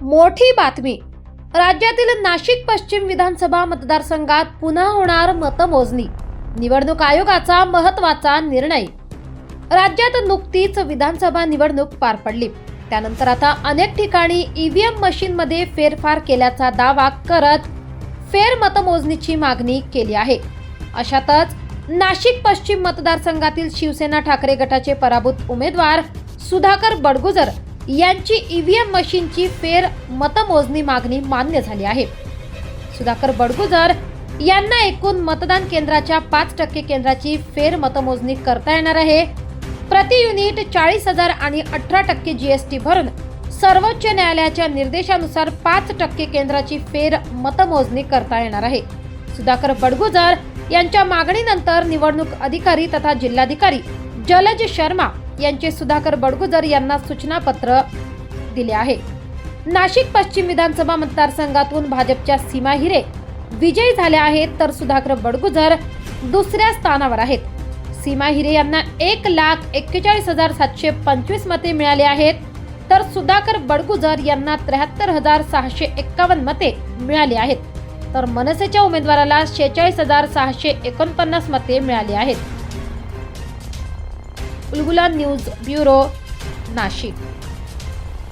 मोठी बातमी. राज्यातील नाशिक पश्चिम विधानसभा मतदारसंघात पुन्हा होणार मतमोजणी. निवडणूक आयोगाचा महत्त्वाचा निर्णय. राज्यात नुकतीच विधानसभा निवडणूक पार पडली. त्यानंतर आता अनेक ठिकाणी ईव्हीएम मशीनमध्ये फेरफार केल्याचा दावा करत फेर मतमोजणीची मागणी केली आहे. अशातच नाशिक पश्चिम मतदारसंघातील शिवसेना ठाकरे गटाचे पराभूत उमेदवार सुधाकर बडगुजर यांची ईव्हीएम मशीनची फेर मतमोजणी मागणी मान्य झाली आहे. सुधाकर बडगुजर यांना एकूण मतदान केंद्राच्या पाच टक्के केंद्राची फेर मतमोजणी करता येणार आहे. प्रति युनिट चाळीस हजार आणि अठरा टक्के जीएसटी भरून सर्वोच्च न्यायालयाच्या निर्देशानुसार पाच टक्के केंद्राची फेर मतमोजणी करता येणार आहे. सुधाकर बडगुजर यांच्या मागणीनंतर निवडणूक अधिकारी तथा जिल्हाधिकारी जलज शर्मा यांचे सुधाकर बडगुजर यांना सूचनापत्र दिले आहे. नाशिक पश्चिम विधानसभा मतदारसंघातून भाजपच्या सीमा हिरे विजयी झाल्या आहेत तर सुधाकर बडगुजर दुसऱ्या स्थानावर आहेत. सीमा हिरे यांना एक लाख एक्केचाळीस हजार सातशे पंचवीस मते मिळाली आहेत तर सुधाकर बडगुजर यांना त्र्याहत्तर हजार सहाशे एक्कावन्न मते मिळाली आहेत. तर मनसेच्या उमेदवाराला शेहेचाळीस हजार सहाशे एकोणपन्नास मते मिळाली आहेत. Ulgula news bureau Nashik.